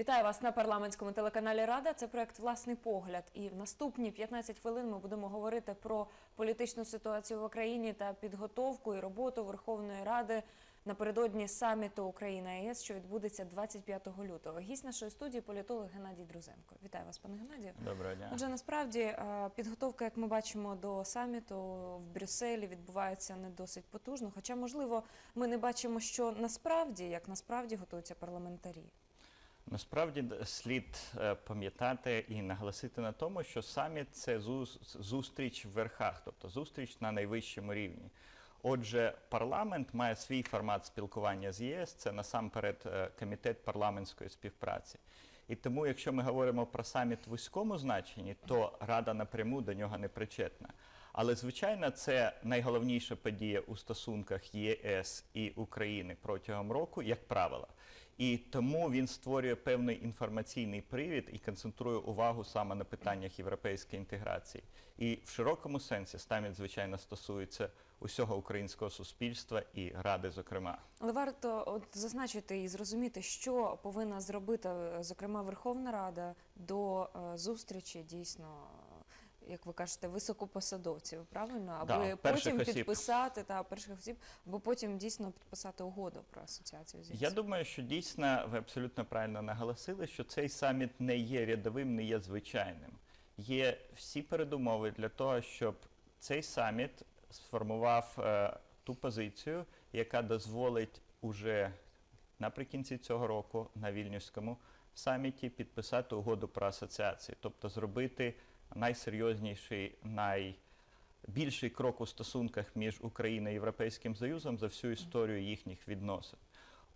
Вітаю вас на парламентському телеканалі Рада. Це проект Власний погляд. І в наступні 15 хвилин ми будемо говорити про політичну ситуацію в Україні та підготовку і роботу Верховної Ради напередодні саміту Україна ЄС, що відбудеться 25 лютого. Гість нашої студії політолог Геннадій Друзенко. Вітаю вас, пане Геннадію. Доброго дня. Отже, насправді е, підготовка, як ми бачимо, до саміту в Брюсселі відбувається не досить потужно. Хоча, можливо, ми не бачимо, що насправді як насправді готуються парламентарі. Насправді слід е, пам'ятати і наголосити на тому, що саміт це зустріч в верхах, тобто зустріч на найвищому рівні. Отже, парламент має свій формат спілкування з ЄС, це насамперед е, комітет парламентської співпраці. І тому, якщо ми говоримо про саміт в вузькому значенні, то Рада напряму до нього не причетна. Але звичайно, це найголовніша подія у стосунках ЄС і України протягом року, як правило. І тому він створює певний інформаційний привід і концентрує увагу саме на питаннях європейської інтеграції. І в широкому сенсі саміт, звичайно, стосується усього українського суспільства і ради, зокрема. Але варто от зазначити і зрозуміти, що повинна зробити, е, зокрема, Верховна Рада до е, зустрічі дійсно. Як ви кажете, високопосадовців, правильно? Аби Да, потім осіб. підписати та перших осіб, аби потім дійсно підписати угоду про асоціацію з ЄС. Я думаю, що дійсно ви абсолютно правильно наголосили, що цей саміт не є рядовим, не є звичайним. Є всі передумови для того, щоб цей саміт сформував е, ту позицію, яка дозволить уже наприкінці цього року на вільнюському саміті підписати угоду про асоціацію, тобто зробити найсерйозніший, найбільший крок у стосунках між Україною і Європейським Союзом за всю історію їхніх відносин.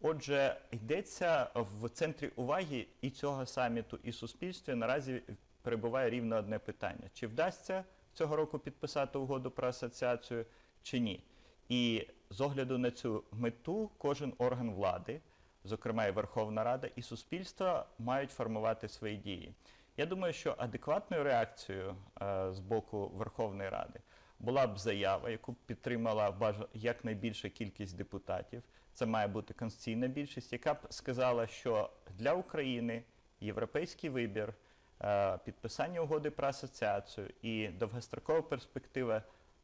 Отже, йдеться в центрі уваги і цього саміту, і суспільства наразі перебуває рівно одне питання: чи вдасться цього року підписати угоду про асоціацію, чи ні? І з огляду на цю мету кожен орган влади, зокрема і Верховна Рада, і суспільство мають формувати свої дії. Я думаю, що адекватною реакцією е, з боку Верховної Ради була б заява, яку б підтримала якнайбільша кількість депутатів. Це має бути конституційна більшість, яка б сказала, що для України європейський вибір, е, підписання угоди про асоціацію і довгострокова перспектива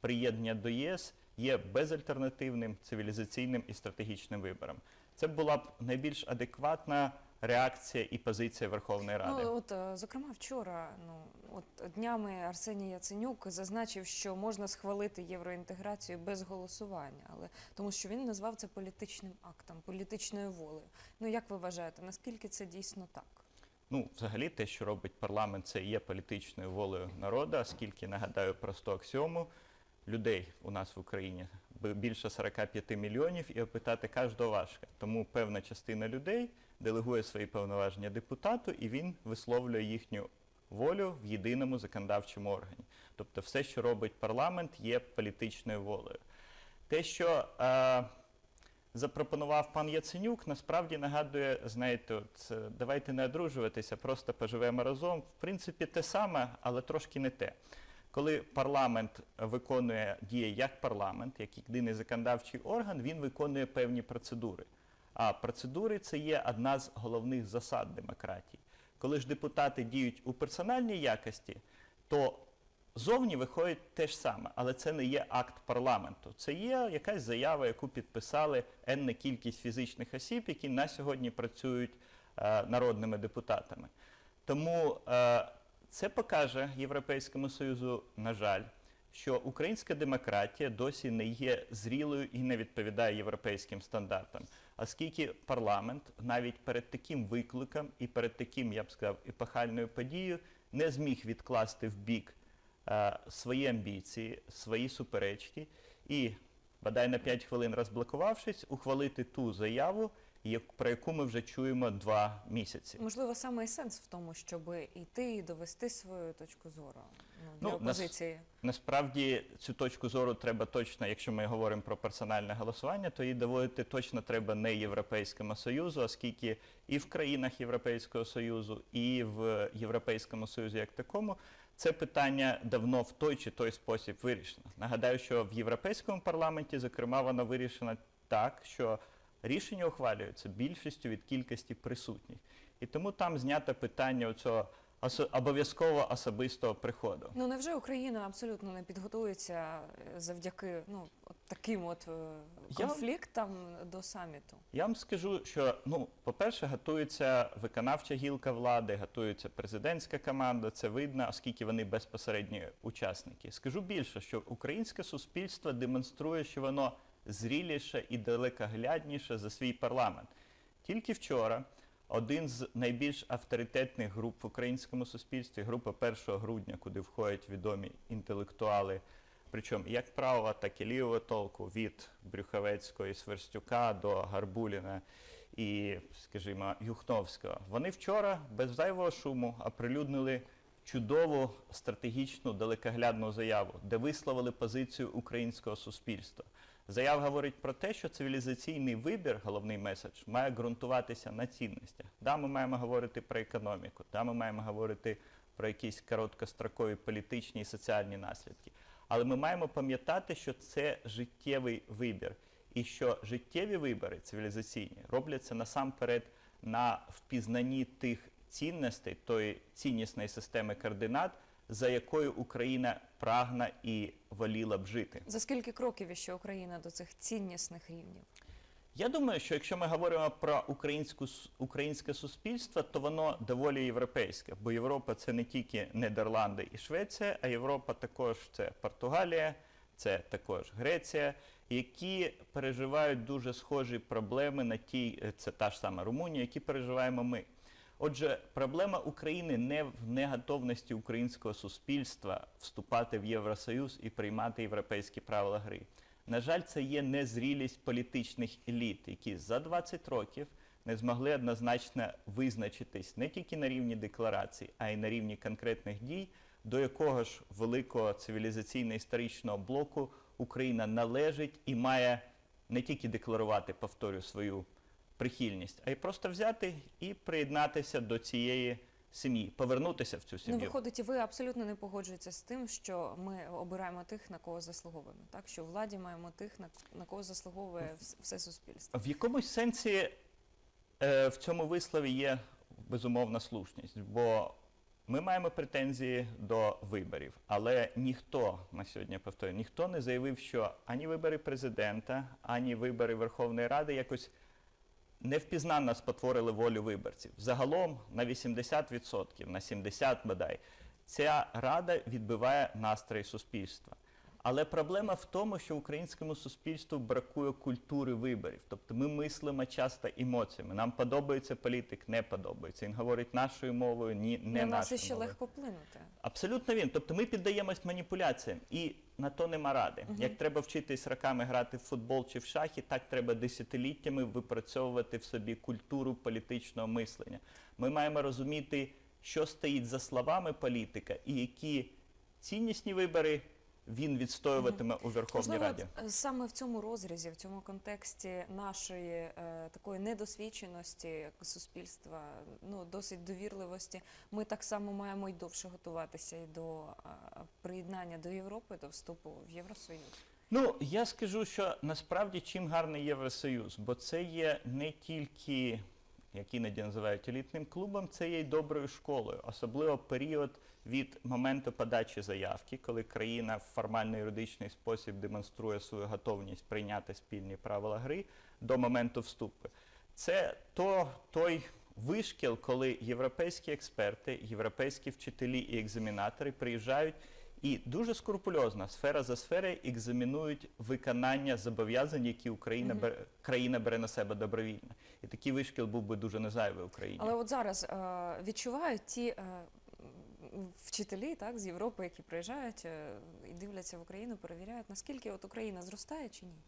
приєднання до ЄС є безальтернативним цивілізаційним і стратегічним вибором. Це була б найбільш адекватна реакція і позиція Верховної Ради. Ну от е, зокрема вчора, ну от днями Арсеній Яценюк зазначив, що можна схвалити євроінтеграцію без голосування, але тому, що він назвав це політичним актом, політичною волею. Ну як ви вважаєте, наскільки це дійсно так? Ну, взагалі, те, що робить парламент, це є політичною волею народу, оскільки нагадаю просту аксіому людей у нас в Україні більше 45 мільйонів, і опитати кожного важко. Тому певна частина людей делегує свої повноваження депутату, і він висловлює їхню волю в єдиному законодавчому органі. Тобто, все, що робить парламент, є політичною волею. Те, що е, запропонував пан Яценюк, насправді нагадує, знаєте, от, е, давайте не одружуватися, просто поживемо разом. В принципі, те саме, але трошки не те. Коли парламент виконує діє як парламент, як єдиний законодавчий орган, він виконує певні процедури. А процедури це є одна з головних засад демократії. Коли ж депутати діють у персональній якості, то зовні виходить те ж саме, але це не є акт парламенту. Це є якась заява, яку підписали енна кількість фізичних осіб, які на сьогодні працюють е, народними депутатами. Тому е, це покаже Європейському Союзу, на жаль, що українська демократія досі не є зрілою і не відповідає європейським стандартам. Оскільки парламент навіть перед таким викликом і перед таким, я б сказав, епохальною подією не зміг відкласти в бік е, свої амбіції, свої суперечки і, бодай на 5 хвилин розблокувавшись, ухвалити ту заяву, про яку ми вже чуємо два місяці. Можливо, саме і сенс в тому, щоб іти і довести свою точку зору ну, для Ну, нас- опозиції. Насправді цю точку зору треба точно, якщо ми говоримо про персональне голосування, то її доводити точно треба не Європейському Союзу, оскільки і в країнах Європейського Союзу, і в Європейському Союзі як такому це питання давно в той чи той спосіб вирішено. Нагадаю, що в Європейському парламенті, зокрема, воно вирішено так, що рішення ухвалюються більшістю від кількості присутніх. І тому там знято питання цього обов'язково особистого приходу. Ну невже Україна абсолютно не підготується е, завдяки ну от таким от е, Я- конфліктам до саміту? Я вам скажу, що ну, по-перше, готується виконавча гілка влади, готується президентська команда. Це видно, оскільки вони безпосередні учасники. Скажу більше, що українське суспільство демонструє, що воно зріліше і далекоглядніше за свій парламент. Тільки вчора один з найбільш авторитетних груп в українському суспільстві, група 1 грудня, куди входять відомі інтелектуали, причому як правого, так і лівого толку, від Брюховецького і Сверстюка до Гарбуліна і, скажімо, Юхновського. Вони вчора без зайвого шуму оприлюднили чудову стратегічну далекоглядну заяву, де висловили позицію українського суспільства. Заява говорить про те, що цивілізаційний вибір, головний меседж, має ґрунтуватися на цінностях. Да, ми маємо говорити про економіку, да, ми маємо говорити про якісь короткострокові політичні і соціальні наслідки. Але ми маємо пам'ятати, що це життєвий вибір, і що життєві вибори цивілізаційні робляться насамперед на впізнанні тих цінностей, тої ціннісної системи координат, за якою Україна прагна і воліла б жити. За скільки кроків іще Україна до цих ціннісних рівнів? Я думаю, що якщо ми говоримо про українську українське суспільство, то воно доволі європейське, бо Європа це не тільки Нідерланди і Швеція, а Європа також це Португалія, це також Греція, які переживають дуже схожі проблеми на ті, е, це та ж сама Румунія, які переживаємо ми. Отже, проблема України не в неготовності українського суспільства вступати в Євросоюз і приймати європейські правила гри. На жаль, це є незрілість політичних еліт, які за 20 років не змогли однозначно визначитись не тільки на рівні декларацій, а й на рівні конкретних дій, до якого ж великого цивілізаційно-історичного блоку Україна належить і має не тільки декларувати, повторю, свою прихильність, а й просто взяти і приєднатися до цієї сім'ї, повернутися в цю сім'ю. Ну, виходить, і ви абсолютно не погоджуєтеся з тим, що ми обираємо тих, на кого заслуговуємо. Так, що владі маємо тих, на, на кого заслуговує все суспільство. В якомусь сенсі е, в цьому вислові є безумовна слушність, бо ми маємо претензії до виборів, але ніхто на сьогодні повторюю, ніхто не заявив, що ані вибори президента, ані вибори Верховної Ради якось невпізнанно спотворили волю виборців. Загалом на 80%, на 70% бодай, ця рада відбиває настрої суспільства. Але проблема в тому, що українському суспільству бракує культури виборів. Тобто ми мислимо часто емоціями. Нам подобається політик, не подобається. Він говорить нашою мовою, ні, не на нас нашою іще мовою. легко вплинути. Абсолютно він. Тобто ми піддаємось маніпуляціям, і на то нема ради. Як треба вчитись роками грати в футбол чи в шахи, так треба десятиліттями випрацьовувати в собі культуру політичного мислення. Ми маємо розуміти, що стоїть за словами політика, і які ціннісні вибори він відстоюватиме у Верховній Можливо, Раді. е, саме в цьому розрізі, в цьому контексті нашої е, такої недосвідченості суспільства, ну досить довірливості, ми так само маємо й довше готуватися і до е, приєднання до Європи, до вступу в Євросоюз. Ну, я скажу, що насправді чим гарний Євросоюз, бо це є не тільки, як іноді називають елітним клубом, це є й доброю школою, особливо період від моменту подачі заявки, коли країна в формально-юридичний спосіб демонструє свою готовність прийняти спільні правила гри до моменту вступу. Це то, той вишкіл, коли європейські експерти, європейські вчителі і екзаменатори приїжджають і дуже скрупульозно, сфера за сферою, екзамінують виконання зобов'язань, які Україна бере, країна бере на себе добровільно. І такий вишкіл був би дуже незайвий Україні. Але от зараз е, відчувають ті е, вчителі так, з Європи, які приїжджають е, і дивляться в Україну, перевіряють, наскільки от Україна зростає чи ні.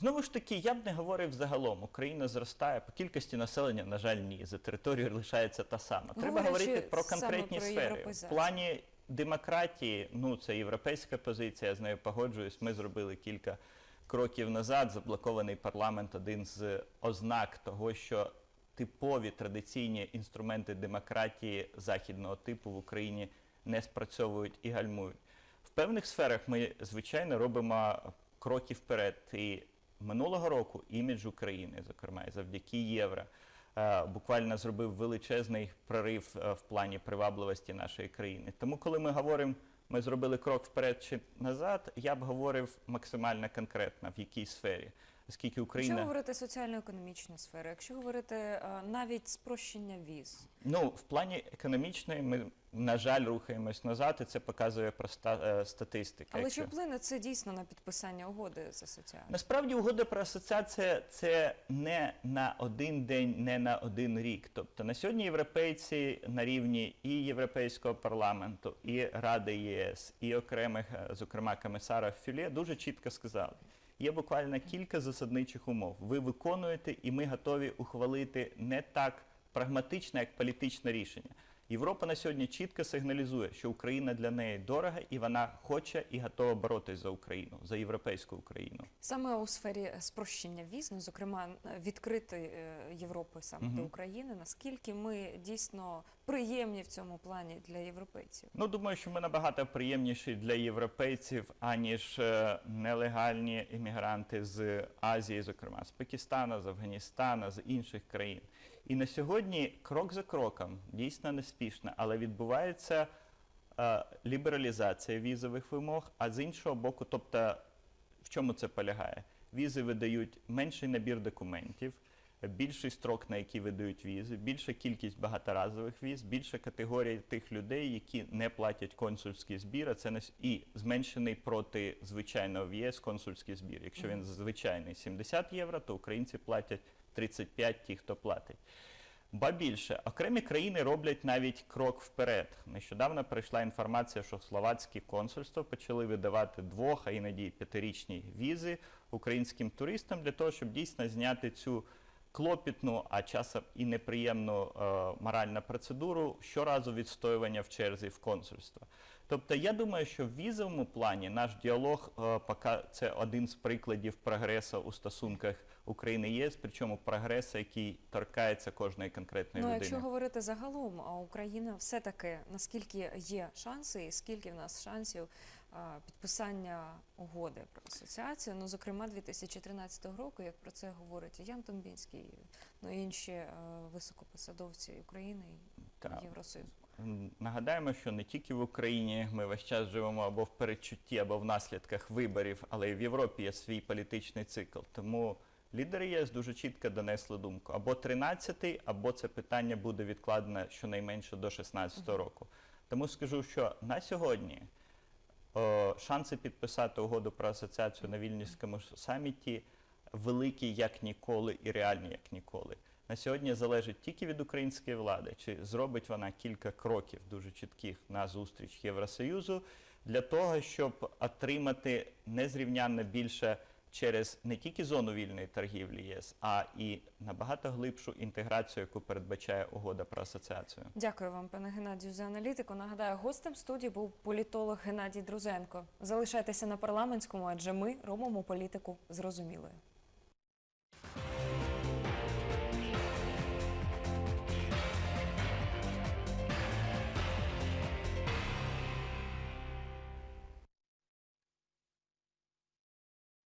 Знову ж таки, я б не говорив загалом. Україна зростає по кількості населення, на жаль, ні. За територією лишається та сама. Треба Говорячи говорити про конкретні про сфери. В плані демократії, ну це європейська позиція, я з нею погоджуюсь. Ми зробили кілька кроків назад. Заблокований парламент один з ознак того, що типові традиційні інструменти демократії західного типу в Україні не спрацьовують і гальмують. В певних сферах ми, звичайно, робимо кроки вперед. І минулого року імідж України, зокрема, і завдяки євро, буквально зробив величезний прорив е, в плані привабливості нашої країни. Тому, коли ми говоримо, ми зробили крок вперед чи назад, я б говорив максимально конкретно в якій сфері, оскільки Якщо Україна говорити соціально-економічну сферу, якщо говорити е, навіть спрощення віз, Ну, в плані економічної ми, на жаль, рухаємось назад, і це показує проста е, статистика. але Якщо- чи вплине це дійсно на підписання угоди за соціальну? Насправді угода про асоціацію це не на один день, не на один рік. Тобто на сьогодні європейці на рівні і Європейського парламенту, і Ради ЄС, і окремих, е, зокрема, комісара Фюле, дуже чітко сказали. Є буквально кілька засадничих умов. Ви виконуєте, і ми готові ухвалити не так прагматичне, як політичне рішення. Європа на сьогодні чітко сигналізує, що Україна для неї дорога, і вона хоче і готова боротись за Україну, за європейську Україну. Саме у сфері спрощення віз, ну зокрема відкрити е, Європи саме Мгм. до України, наскільки ми дійсно приємні в цьому плані для європейців? Ну, думаю, що ми набагато приємніші для європейців, аніж е, нелегальні іммігранти з Азії, зокрема з Пакистану, з Афганістану, з інших країн. І на сьогодні крок за кроком, дійсно неспішно, але відбувається е, лібералізація візових вимог, а з іншого боку, тобто в чому це полягає? Візи видають менший набір документів, більший строк, на який видають візи, більша кількість багаторазових віз, більша категорія тих людей, які не платять консульський збір, а це не і зменшений проти звичайного в ЄС консульський збір. Якщо він звичайний 70 євро, то українці платять 35 ті, хто платить. Ба більше, окремі країни роблять навіть крок вперед. Нещодавно прийшла інформація, що словацькі консульства почали видавати двох, а іноді п'ятирічні візи українським туристам для того, щоб дійсно зняти цю клопітну, а часом і неприємну е, моральну процедуру щоразу відстоювання в черзі в консульство. Тобто, я думаю, що в візовому плані наш діалог е, пока це один з прикладів прогресу у стосунках України ЄС, причому прогресу, який торкається кожної конкретної Ну, людини. якщо говорити загалом, а Україна все-таки наскільки є шанси, і скільки в нас шансів підписання угоди про асоціацію, ну зокрема 2013 року, як про це говорить Ян Томбінський, ну і інші е, високопосадовці України і Євросоюзу. Нагадаємо, що не тільки в Україні ми весь час живемо або в передчутті, або в наслідках виборів, але й в Європі є свій політичний цикл. Тому лідери ЄС дуже чітко донесли думку: або 13-й, або це питання буде відкладено щонайменше до 16-го року. Тому скажу, що на сьогодні шанси підписати угоду про асоціацію на вільнівському саміті великі як ніколи і реальні як ніколи. На сьогодні залежить тільки від української влади, чи зробить вона кілька кроків дуже чітких на зустріч Євросоюзу для того, щоб отримати незрівнянно більше через не тільки зону вільної торгівлі ЄС, а і набагато глибшу інтеграцію, яку передбачає угода про асоціацію. Дякую вам, пане Геннадію, за аналітику. Нагадаю, гостем студії був політолог Геннадій Друзенко. Залишайтеся на парламентському, адже ми робимо політику зрозумілою.